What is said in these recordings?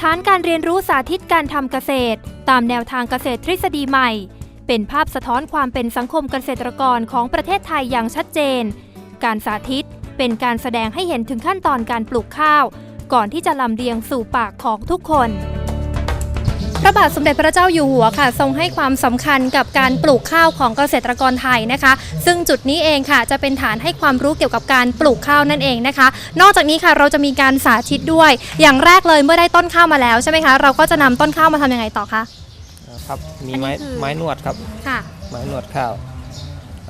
ฐานการเรียนรู้สาธิตการทำเกษตร ตามแนวทางเกษตรทฤษฎีใหม่ เป็นภาพสะท้อนความเป็นสังคมเกษตรกรของประเทศไทยอย่างชัดเจน การสาธิตเป็นการแสดงให้เห็นถึงขั้นตอนการปลูกข้าว ก่อนที่จะลำเลียงสู่ปากของทุกคน พระบาทสมเด็จพระเจ้าอยู่หัวค่ะ ทรงให้ความสำคัญกับการปลูกข้าวของเกษตรกรไทยนะคะ ซึ่งจุดนี้เองค่ะจะเป็นฐานให้ความรู้เกี่ยวกับการปลูกข้าวนั่นเองนะคะ นอกจากนี้ค่ะเราจะมีการสาธิตด้วย อย่างแรกเลยเมื่อได้ต้นข้าวมาแล้วใช่ไหมคะเราก็จะนำต้นข้าวมาทำยังไงต่อคะครับมีไม้อันนี้คือไม้นวดครับค่ะไม้นวดข้าว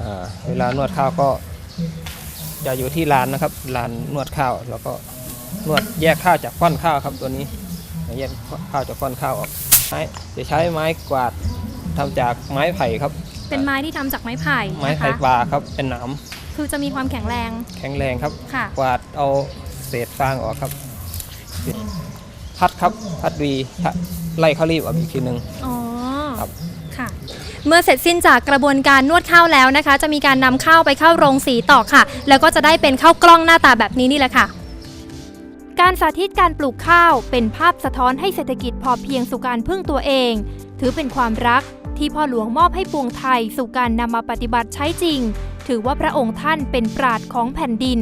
อ่าเวลานวดข้าวก็จะอยู่ที่ร้านนะครับร้านนวดข้าวแล้วก็นวดแยกข้าวจากก้อนข้าวครับตัวนี้แยกข้าวจากก้อนข้าวออก ไม้จะใช้ไม้กวาดทำจากไม้ไผ่ครับ เป็นไม้ที่ทำจากไม้ไผ่ไม้นะไผ่คะปลาครับ เป็นหนามคือจะมีความแข็งแรงแข็งแรงครับ ค่ะ กวาดเอาเศษฟางออกครับ พัดครับ พัดวีพัดไล่ข้าวรีบออกอีกทีหนึ่ง อ๋อครับ ค่ะ เมื่อเสร็จสิ้นจากกระบวนการนวดข้าวแล้วนะคะ จะมีการนำข้าวไปเข้าโรงสีต่อค่ะ แล้วก็จะได้เป็นข้าวกล้องหน้าตาแบบนี้นี่แหละค่ะ การสาธิตการปลูกข้าวเป็นภาพสะท้อนให้เศรษฐกิจพอเพียงสู่การพึ่งตัวเอง ถือเป็นความรักที่พ่อหลวงมอบให้ปวงไทยสู่การนำมาปฏิบัติใช้จริง ถือว่าพระองค์ท่านเป็นปราดของแผ่นดิน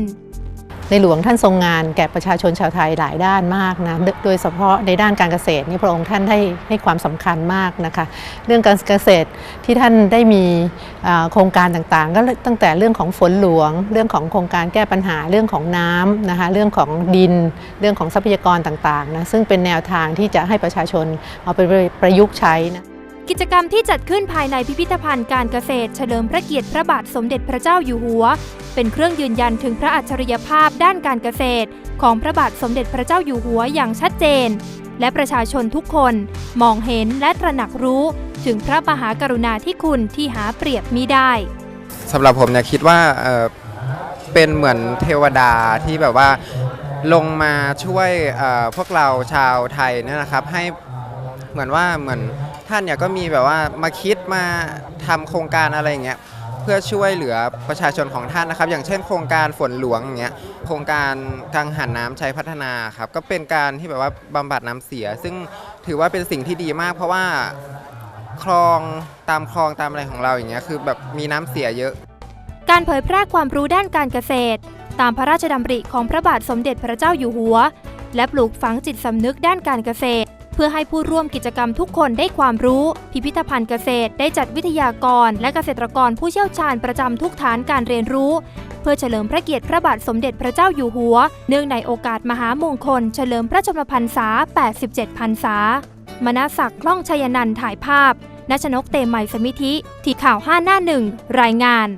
ในหลวงท่านทรงงานแก่ประชาชนชาวไทยหลายด้านมากนะโดยเฉพาะในด้านการเกษตรนี่พระองค์ท่านให้ให้ความสำคัญมากนะคะเรื่องการเกษตรที่ท่านได้มีโครงการต่างๆ ก็ตั้งแต่เรื่องของฝนหลวง เรื่องของโครงการแก้ปัญหาเรื่องของน้ำนะคะเรื่องของดินเรื่องของทรัพยากรต่างๆนะซึ่งเป็นแนวทางที่จะให้ประชาชนเอาไปประยุกต์ใช้นะกิจกรรมที่จัดขึ้นภายในพิพิธภัณฑ์การเกษตร เฉลิมพระเกียรติพระบาทสมเด็จพระเจ้าอยู่หัว เป็นเครื่องยืนยันถึงพระอัจฉริยภาพด้านการเกษตร ของพระบาทสมเด็จพระเจ้าอยู่หัวอย่างชัดเจน และประชาชนทุกคนมองเห็นและตระหนักรู้ ถึงพระมหากรุณาธิคุณที่หาเปรียบมิได้สำหรับผมเนี่ยคิดว่าเออเป็นเหมือนเทวดาที่แบบว่าลงมาช่วยเอ่อพวกเราชาวไทยเนี่ยนะครับ ให้เหมือนว่าเหมือนท่านเนี่ยก็มีแบบว่ามาคิดมาทำโครงการอะไรอย่างเงี้ย พื่อช่วยเหลือประชาชนของท่านนะครับ อย่างเช่น โครงการฝนหลวงอย่างเงี้ยโครงการกังหันน้ำใช้พัฒนาครับก็เป็นการที่แบบว่าบำบัดน้ำเสีย ซึ่งถือว่าเป็นสิ่งที่ดีมาก เพราะว่าคลองตามคลองตามอะไรของเราอย่างเงี้ยคือแบบมีน้ำเสียเยอะ การเผยแพร่ความรู้ด้านการเกษตร ตามพระราชดำริของพระบาทสมเด็จพระเจ้าอยู่หัว และปลูกฝังจิตสำนึกด้านการเกษตร เพื่อให้ผู้ร่วมกิจกรรมทุกคนได้ความรู้ พิพิธภัณฑ์เกษตรได้จัดวิทยากร และเกษตรกรผู้เชี่ยวชาญประจำทุกฐานการเรียนรู้ เพื่อเฉลิมพระเกียรติพระบาทสมเด็จพระเจ้าอยู่หัว เนื่องในโอกาสมหามงคล เฉลิมพระชนมพรรษา 87 พรรษามณศักดิ์คล่องชัยนันท์ถ่ายภาพนัชนกเตมัยสมิธิ ที่ข่าว 5 หน้าหนึ่งรายงาน